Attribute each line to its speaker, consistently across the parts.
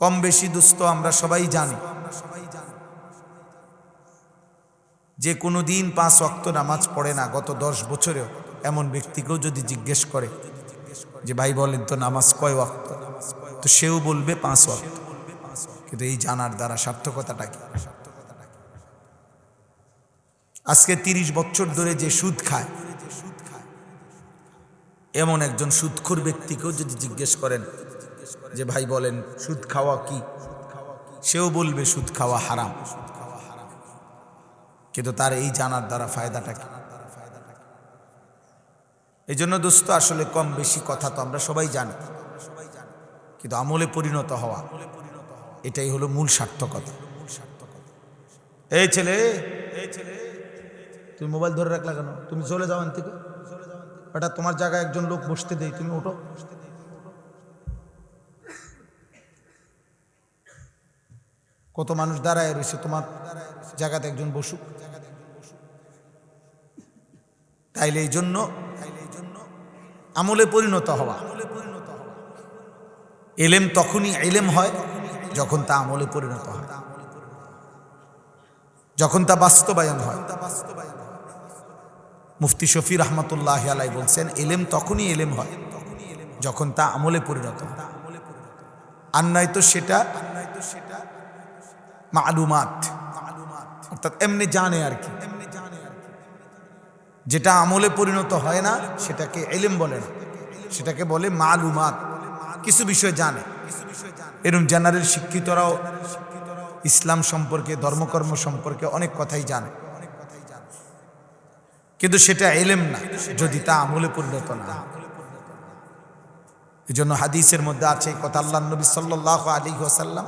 Speaker 1: কম বেশি দুস্থ আমরা সবাই জানি। যে কোনো দিন পাঁচ অক্ত নামাজ পড়ে না, গত দশ বছরেও এমন ব্যক্তিকেও যদি জিজ্ঞেস করে যে, ভাই, বলেন তো নামাজ কয় অক্ত তো সেও বলবে পাঁচ অক্ত কিন্তু এই জানার দ্বারা সার্থকতাটা কি? আজকে তিরিশ বছর ধরে যে সুদ খায়, এমন একজন সুদখোর ব্যক্তিকেও যদি জিজ্ঞেস করেন যে ভাই বলেন, সুদ খাওয়া কি? সেও বলবে, সুদ খাওয়া হারাম। কিন্তু তার এই জানার দ্বারা ফায়দাটা কি? এই জন্য দোস্ত, আসলে কম বেশি কথা তো আমরা সবাই জানি। কিন্তু আমলে পরিণত হওয়া, এটাই হলো মূল সার্থকতা। এই ছেলে এই ছেলে তুমি মোবাইল ধরে রাখলা কেন? তুমি চলে যাও থেকে। এটা তোমার জায়গায় একজন লোক বসতে দেই, তুমি ওঠো। কত মানুষ দাঁড়ায় রয়েছে তোমার জায়গাতে একজন বসুক। তাইলে এই জন্য আমলে পরিণত হওয়া। এলেম তখনই এলেম হয় যখন তা আমলে পরিণত হয়। যখন তা বাস্তবায়ন হয়। মুফতি শফি রহমতুল্লাহ আলাই বলছেন এলেম তখনই এলেম হয় যখন তা আমলে পরিণত হয়। আর নয়তো সেটা মালুমাত। অর্থাৎ এমনি জানে আর কি। যেটা আমলে পরিণত হয় না, সেটাকে এলেম বলে না। সেটাকে বলে মালুমাত। কিছু বিষয় জানে। এরম জেনারেল শিক্ষিতরাও ইসলাম সম্পর্কে, ধর্মকর্ম সম্পর্কে অনেক কথাই জানে। কিন্তু সেটা এলেম না, যদি তা আমলে পরিণত না এই জন্য হাদিসের মধ্যে আছে কথা আল্লাহ নবী সাল্লাহ আলী ওসাল্লাম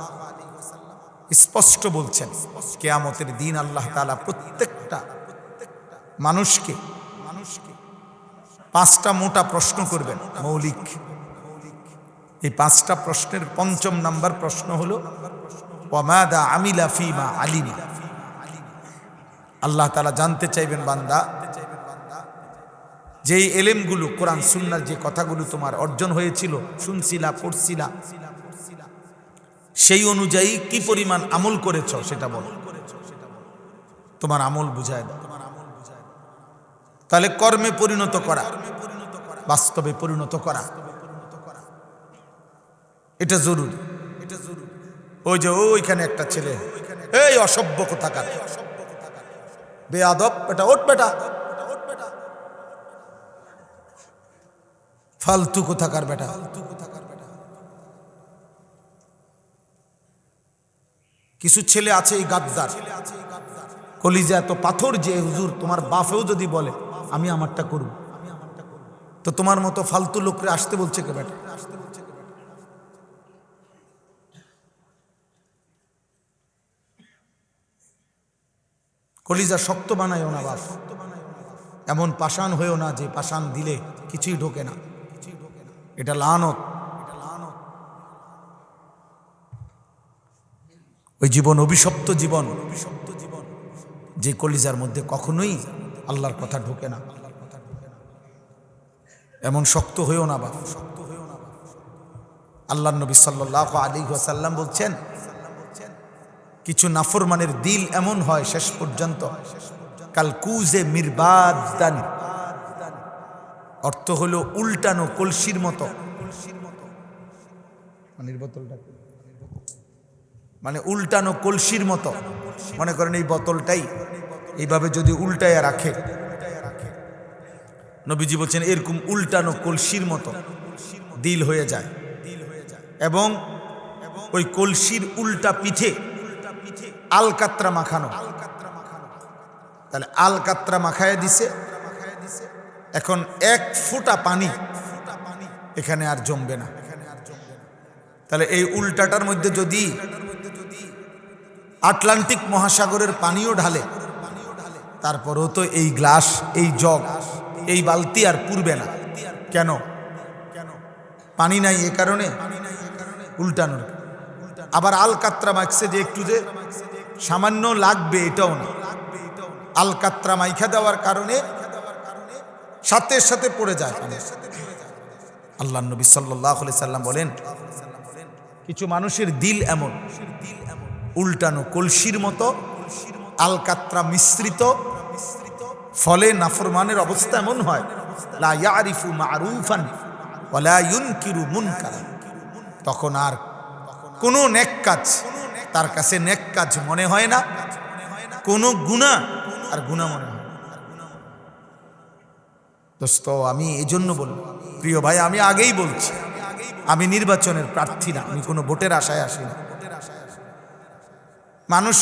Speaker 1: স্পষ্ট বলছেন, কেয়ামতের দিন আল্লাহ তালা প্রত্যেকটা মানুষকে মানুষকে পাঁচটা মোটা প্রশ্ন করবেন, মৌলিক। এই পাঁচটা প্রশ্নের পঞ্চম নাম্বার প্রশ্ন হলো আমিলা ফিমা আলিমা? আল্লাহ তালা জানতে চাইবেন, বান্দা, যেই এলেমগুলো কোরআন, সুন্নার যে কথাগুলো তোমার অর্জন হয়েছিল, শুনছিলা, পড়ছিলা সেই অনুযায়ী কি পরিমাণ আমল করেছ সেটা বলো। তোমার আমল বুঝায় দাও। তাহলে কর্মে পরিণত করা, বাস্তবে পরিণত করা। এটা জরুরি। ওই যে ওইখানে একটা ছেলে, এই অসভ্য কোথাকার। বেয়াদব এটা ওট বেটা। ফালতু কোথাকার বেটা। কিছু ছেলে আছে এই গাদ্দার। কলিজা এত পাথর যে, হুজুর, তোমার বাপেও যদি বলে, আমি আমারটা করব। তো তোমার মতো ফালতু লোকরে আসতে বলছে কে বেটা কলিজা শক্ত বানায়ও না বাপ। এমন পাষাণ হয়েও না যে, পাষাণ দিলে কিছুই ঢোকে না। এটা লানত। ওই জীবন, অভিশপ্ত জীবন অভিশপ্ত জীবন, যে কলিজার মধ্যে কখনোই আল্লাহর কথা ঢোকে না। এমন শক্ত হয়েও না বাপ। শক্ত হয়েও না আল্লাহ নবী সাল্লাহ আলী সাল্লাম বলছেন, কিছু নাফরমানের দিল এমন হয় শেষ পর্যন্ত, কাল কুজে মিরবাদান। অর্থ হলো উল্টানো কলসির মতো। পানির বোতলটা মানে উল্টানো কলসির মতো। মনে করেন এই বোতলটাই এইভাবে যদি উল্টায় রাখে। নবীজি বলছেন, এরকম উল্টানো কলসির মতো দিল হয়ে যায়। এবং ওই কলসির উল্টা পিঠে আলকাত্রা মাখানো। তাহলে আলকাত্রা মাখায় দিছে। এখন এক ফোঁটা পানি এখানে আর জমবে না। তাহলে এই উল্টাটার মধ্যে যদি আটলান্টিক মহাসাগরের পানিও ঢালে। তারপরও তো এই গ্লাস, এই জগ, এই বালতি আর পুরবে না। কেন? পানি নাই এ কারণে? উল্টানোর। আবার আলকাত্রা মাখছে যে একটু যে সামান্য লাগবে এটাও না। আলকাত্রা মাইখা দেওয়ার কারণে সাথে সাথে পড়ে যায় আল্লাহ নবী সাল্লাহ সাল্লাম বলেন, কিছু মানুষের দিল এমন। উল্টানো কলসির মতো, আলকাত্রা মিশ্রিত, ফলে নাফরমানের অবস্থা এমন হয় তখন আর কোনো নেক কাজ তার কাছে নেক কাজ মনে হয় না, কোনো গুণা আর গুণা মনে হয় দোস্ত, আমি এই জন্য বলব, প্রিয় ভাই, আমি আগেই বলছি, আমি নির্বাচনের প্রার্থী না, আমি কোনো ভোটের আশায় আসি না। মানুষ